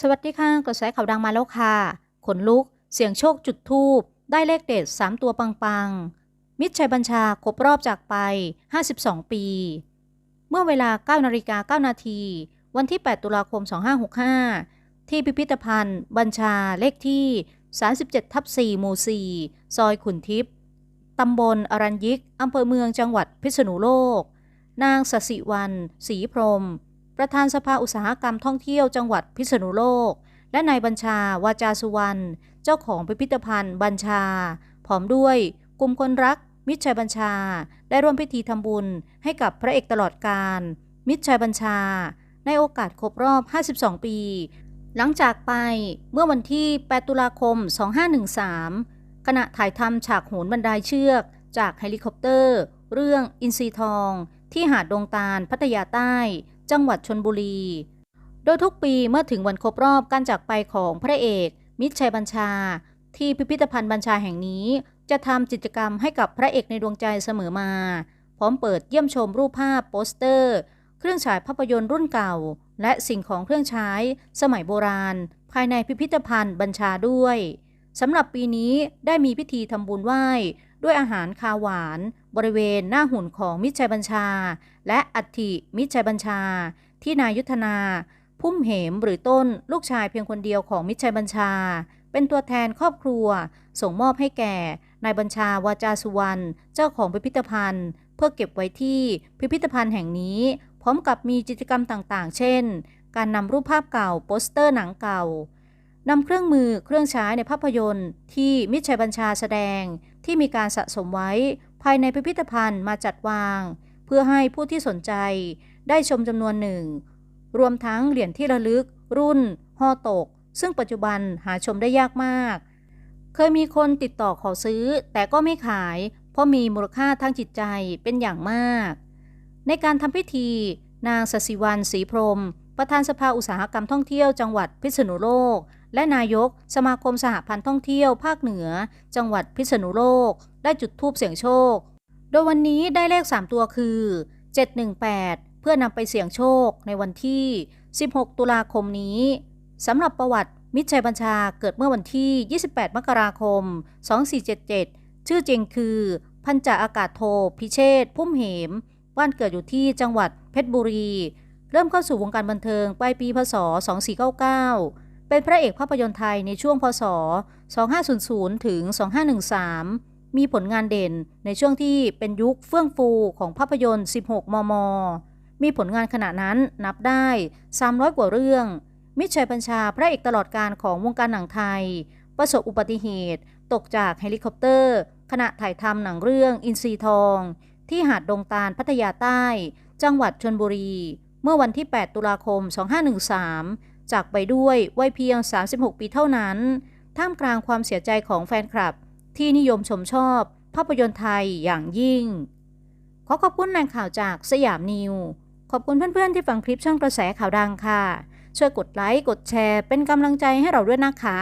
สวัสดีค่ะกระแสข่าวดังมาแล้วค่ะ ขนลุก เสียงโชคจุดทูบได้เลขเด็ด3ตัวปังๆ มิตรชัยบัญชาครบรอบจากไป 52 ปี เมื่อเวลา9นาฬิกา9นาที วันที่ 8 ตุลาคม 2565 ที่พิพิธภัณฑ์ บัญชาเลขที่ 37ทับ4หมู่4ซอยขุนทิพย์ตำบลอรัญยิก อำเภอเมืองจังหวัดพิษณุโลก นางสสิวันศรีพรหม ประธานสภาอุตสาหกรรมท่องเที่ยวจังหวัดพิษณุโลก และนายบัญชาวาจาสุวรรณเจ้าของพิพิธภัณฑ์บัญชา พร้อมด้วยกลุ่มคนรัก มิตรชัยบัญชา ได้ร่วมพิธีทำบุญให้กับพระเอกตลอดการ มิตรชัยบัญชา ในโอกาสครบรอบ 52 ปี หลังจากไปเมื่อวันที่ 8 ตุลาคม 2513 ขณะถ่ายทำฉากโหนบันไดเชือก จากเฮลิคอปเตอร์ เรื่องอินทรีทอง ที่หาดดงตาลพัทยาใต้ จังหวัดชนบุรี โดยทุกปีเมื่อถึงวันครบรอบการจากไปของพระเอก มิตรชัยบัญชา ที่พิพิธภัณฑ์บัญชาแห่งนี้ จะทำกิจกรรมให้กับพระเอกในดวงใจเสมอมา พร้อมเปิดเยี่ยมชมรูปภาพโปสเตอร์ เครื่องฉายภาพยนตร์รุ่นเก่า และสิ่งของเครื่องใช้สมัยโบราณ ภายในพิพิธภัณฑ์บัญชาด้วยสำหรับปีนี้ได้มีพิธีทำบุญไหว้ ด้วยอาหารคาหวาน บริเวณหน้าหุ่นของมิชัยบัญชา และอัฐิมิชัยบัญชา ที่นายุทธนา พุ่มเหมหรือต้นลูกชายเพียงคนเดียวของมิชัยบัญชา เป็นตัวแทนครอบครัว ส่งมอบให้แก่นายบัญชาวาจาสุวรรณเจ้าของพิพิธภัณฑ์ เพื่อเก็บไว้ที่พิพิธภัณฑ์แห่งนี้ พร้อมกับมีกิจกรรมต่างๆ เช่น การนำรูปภาพเก่าโปสเตอร์หนังเก่า นำเครื่องมือเครื่องใช้ในภาพยนตร์ ที่มิตรชัยบัญชาแสดงที่มีการสะสมไว้ภายในพิพิธภัณฑ์มาจัดวาง เพื่อให้ผู้ที่สนใจได้ชมจำนวนหนึ่ง รวมทั้งเหรียญที่ระลึก รุ่นห่อตก ซึ่งปัจจุบันหาชมได้ยากมาก เคยมีคนติดต่อขอซื้อ แต่ก็ไม่ขาย เพราะมีมูลค่าทางจิตใจเป็นอย่างมาก ในการทำพิธี นางสศิวันศรีพรม ประธานสภาอุตสาหกรรมท่องเที่ยวจังหวัดพิษณุโลก และนายก สมาคมสหพันธ์ท่องเที่ยวภาคเหนือ จังหวัดพิษณุโลก ได้จุดธูปเสี่ยงโชค โดยวันนี้ได้เลข 3 ตัวคือ 718 เพื่อนำไปเสี่ยงโชคในวันที่ 16 ตุลาคมนี้สำหรับประวัติมิตรชัยบัญชาเกิดเมื่อวันที่ 28 มกราคม 2477 ชื่อจริงคือ พันจ่าอากาศโทพิเชษพุ่มเหม บ้านเกิดอยู่ที่จังหวัดเพชรบุรี เริ่มเข้าสู่วงการบันเทิงปลายปีพศ 2499 เป็นพระเอกภาพยนตร์ไทยในช่วงพศ 2500 ถึง 2513 มีผลงานเด่นในช่วงที่เป็นยุคเฟื่องฟูของภาพยนตร์ 16 มม มีผลงานขณะนั้นนับได้ 300 กว่าเรื่อง มิตรชัยบัญชาพระเอกตลอดการของวงการหนังไทย ประสบอุบัติเหตุ ตกจากเฮลิคอปเตอร์ ขณะถ่ายทำหนังเรื่องอินทรีทอง ที่หาดดงตาลพัทยาใต้ จังหวัดชนบุรี เมื่อวันที่ 8 ตุลาคม 2513 จากไปด้วยวัยเพียง 36 ปีเท่านั้น ท่ามกลางความเสียใจของแฟนคลับ ที่นิยมชมชอบ ภาพยนตร์ไทยอย่างยิ่ง ขอขอบคุณแหล่งข่าวจากสยามนิว ขอบคุณเพื่อนๆที่ฟังคลิปช่องกระแสข่าวดังค่ะ ช่วยกดไลค์ กดแชร์ เป็นกำลังใจให้เราด้วยนะคะ